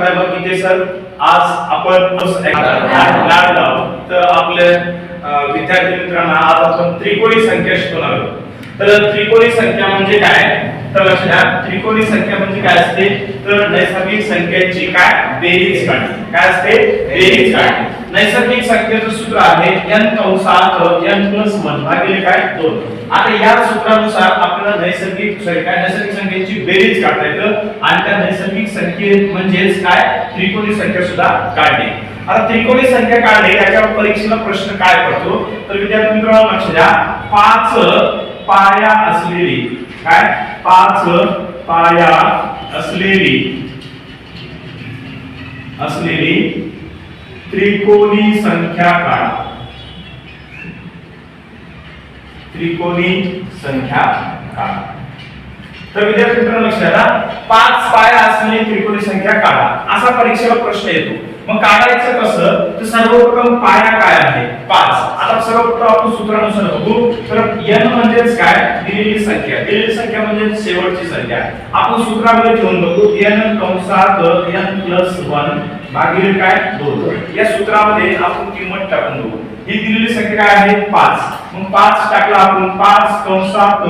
काय बघ इथे सर आज आपण तर आपल्या विद्यार्थी मित्रांना आज आपण त्रिकोणी संख्या शिकवणार आहोत. तर त्रिकोणी संख्या म्हणजे काय? तर लक्षात घ्या त्रिकोणी संख्या म्हणजे काय असते? तर नैसर्गिक संख्येची काय? बेरीज काढणे. काय असते? बेरीज काढणे. नैसर्गिक संख्येचं सूत्र आहे n कंसात n प्लस वन भागिले काय? दोन. आता या सूत्रानुसार आपल्याला नैसर्गिक सॉरी काय? नैसर्गिक संख्येची बेरीज काढता येतं. आणि त्या नैसर्गिक संख्ये म्हणजेच काय? त्रिकोणी संख्या सुद्धा काढणे. आता त्रिकोणी संख्या काढणे याच्यावर परीक्षेला प्रश्न काय पडतो? तर विद्यार्थी मित्रांनो लक्ष द्या. पाच पाया असलेली. काय? पाच पाया असलेली. असलेली त्रिकोणी संख्या काढा त्रिकोणी संख्या काढा तर विद्यार्थी मित्रांनो लक्ष पाच पाया असलेली त्रिकोणी संख्या काढा. असा परीक्षेला प्रश्न येतो. मग काढायचं कसं? तर सर्वप्रथम पाया काय आहे? पाच. आता सर्वप्रथम आपण सूत्रानुसार बघू. तर n म्हणजेच काय? दिलेली संख्या. दिलेली संख्या म्हणजे शेवटची संख्या. आपण सूत्रामध्ये ठेवून बघू. n कंसात n प्लस वन भागिले काय? दोन. या सूत्रामध्ये आपण किंमत टाकून बघू. ही दिलेली संख्या काय आहे? पाच. मग पाच टाकला आपण. पाच कंसात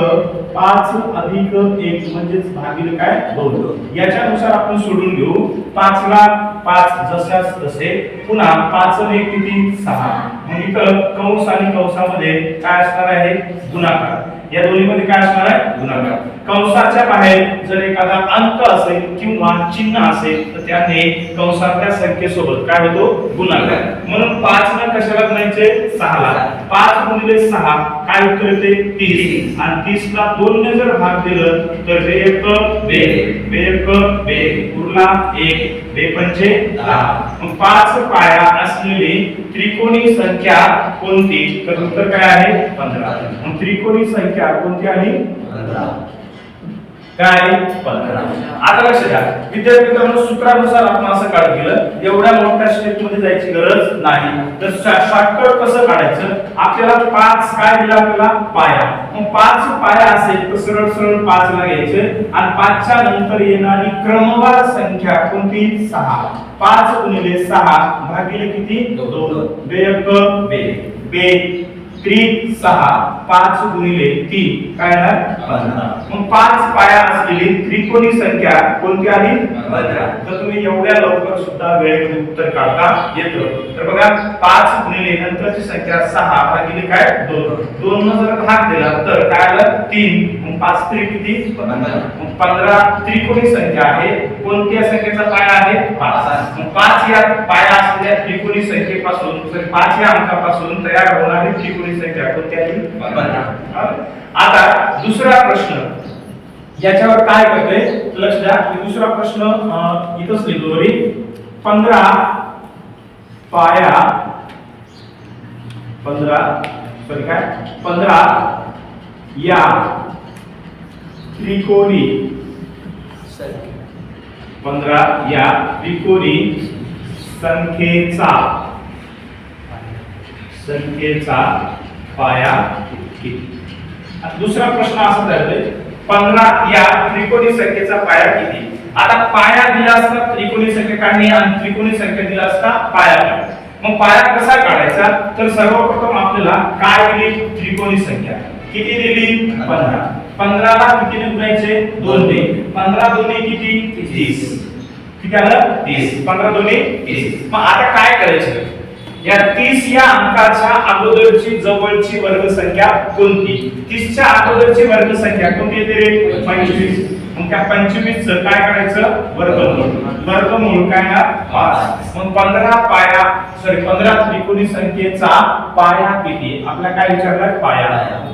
पाच अधिक एक म्हणजेच भागिले काय? दोन. याच्यानुसार आपण सोडून घेऊ. पाच ला पाच जशाच तसे. पुन्हा पाच आणि एक किती? सहा. मग इथं कंस आणि कंसामध्ये काय असणार आहे? गुणाकार. या दोन्हीमध्ये काय असणार आहे? गुणाकार. कंसाच्या बाहेर जर एखादा अंक असेल किंवा चिन्ह असेल तर त्याने कंसातल्या संख्येसोबत काय होतो? गुणाकार. म्हणून पाच न कशाला गुणायचे? सहाला पाच गुणिले सहा काय उत्तर येते? तीस. आणि तीस ला दोनने जर भाग दिलं तर बे एक बे. बे एक बे. उरला एक. बे पंचे दहा. मग पाच पाया असलेली त्रिकोणी संख्या कोणती? तर उत्तर काय आहे? पंधरा. मग त्रिकोणी संख्या कोणती आली? काय? पंधरा. आता लक्ष द्या. विद्यार्थी मित्रांनो सूत्रानुसार आपण असं काढ केलं एवढ्या मोठ्या स्टेपमध्ये जायची गरज नाही. तर शॉर्टकट कसं काढायचं? आपल्याला पाच काय दिला आपल्याला? पाया. मग पाच पाया असेल तर सरळ सरळ पाच ला घ्यायचे. आणि पाचच्या नंतर येणारी क्रमवार संख्या कोणती? सहा. पाच गुणिले सहा भागिले किती? दोन. बे एक बे. बे. त्रिक सहा पाच गुणिले तीन. काय येणार? मग पाच पाया असलेली त्रिकोणी संख्या कोणती आली? तर तुम्ही एवढ्या लवकर सुद्धा वेळेमध्ये उत्तर काढता येतं. तर बघा पाच गुणिले नंतरची संख्या सहा भागिले काय? दोन. दोन न जर भाग दिला तर काय आलं? तीन. मग पाच त्रिक किती. मग पंधरा त्रिकोणी संख्या आहे. कोणत्या संख्येचा पाया आहे? पाच. मग पाच या पाया असलेल्या त्रिकोणी संख्येपासून पाच या अंकापासून तयार होणारी त्रिकोणी आली? आता दुसरा प्रश्न. याच्यावर काय करते लक्ष द्या. दुसरा प्रश्न इथंच लिहिलो रे पंधरा पाया. पंधरा सॉरी काय? पंधरा या त्रिकोणी. पंधरा या त्रिकोणी संख्येचा. संख्येचा पाया किती? दुसरा प्रश्न असा धरतोय पंधरा या त्रिकोणी संख्येचा पाया किती? आता पाया दिला असता त्रिकोणी संख्या काढणे आणि त्रिकोणी संख्या दिला असता पाया मग पाया कसा काढायचा? तर सर्वप्रथम आपल्याला काय दिली? त्रिकोणी संख्या. किती दिली? पंधरा. पंधराला कितीने गुणायचे? दोन. ने पंधरा दोन्ही किती? तीस. किती आलं? तीस. पंधरा दोन्ही तीस. मग आता काय करायचं? या तीस या अंकाच्या अगोदरची जवळची वर्गसंख्या कोणती? तीसच्या अगोदरची वर्गसंख्या कोणती येते रे? पंचवीस. मग त्या पंचवीस काय करायचं वर्गमूळ. वर्गमूळ काय ना? पाच. मग पंधरा पाया सॉरी पंधरा त्रिकोणी संख्येचा पाया किती? आपल्या काय विचारलाय? पाया.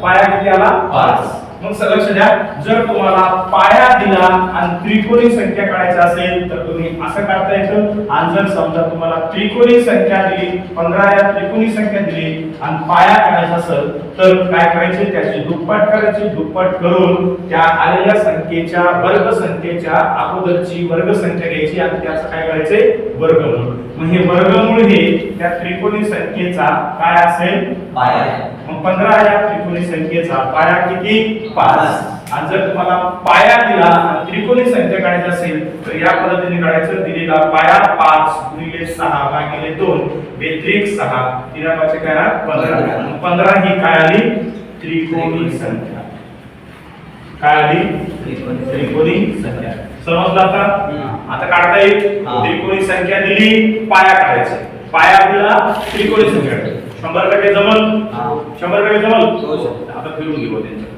पाया किती आला? पाच. मग लक्ष द्या. जर तुम्हाला पाया दिला आणि त्रिकोणी संख्या काढायची असेल तर तुम्ही असं काढता येतं. आणि जर समजा तुम्हाला त्रिकोणी संख्या दिली पंधरा या त्रिकोणी संख्या दिली आणि पाया काढायचा असेल तर काय करायचे? त्याची दुप्पट करायची. दुप्पट करून त्या आलेल्या संख्येच्या वर्ग संख्येच्या अगोदरची वर्ग संख्या घ्यायची आणि त्याचं काय करायचे? वर्गमूळ. मग हे वर्गमूळ हे त्या त्रिकोणी संख्येचा काय असेल? पाया. मग पंधरा या त्रिकोणी संख्येचा पाया किती? पाच. आणि जर तुम्हाला पाया दिला त्रिकोणी संख्या काढायची असेल तर या पद्धतीने काढायचं. दिलेला पाया पाच गुणिले सहा भागिले दोन. व्यतिरिक्त सहा. तिला पाचशे काय? पंधरा पंधरा ही काय आली? त्रिकोणी संख्या काय आली? त्रिकोणी संख्या समजलं आता. आता काढता येईल. त्रिकोणी संख्या दिली पाया काढायचं. पाया दिला त्रिकोणी संख्या शंभर टक्के जमल हा. शंभर टक्के जमल हो, सर. आता फिरून घेऊ त्यांच्या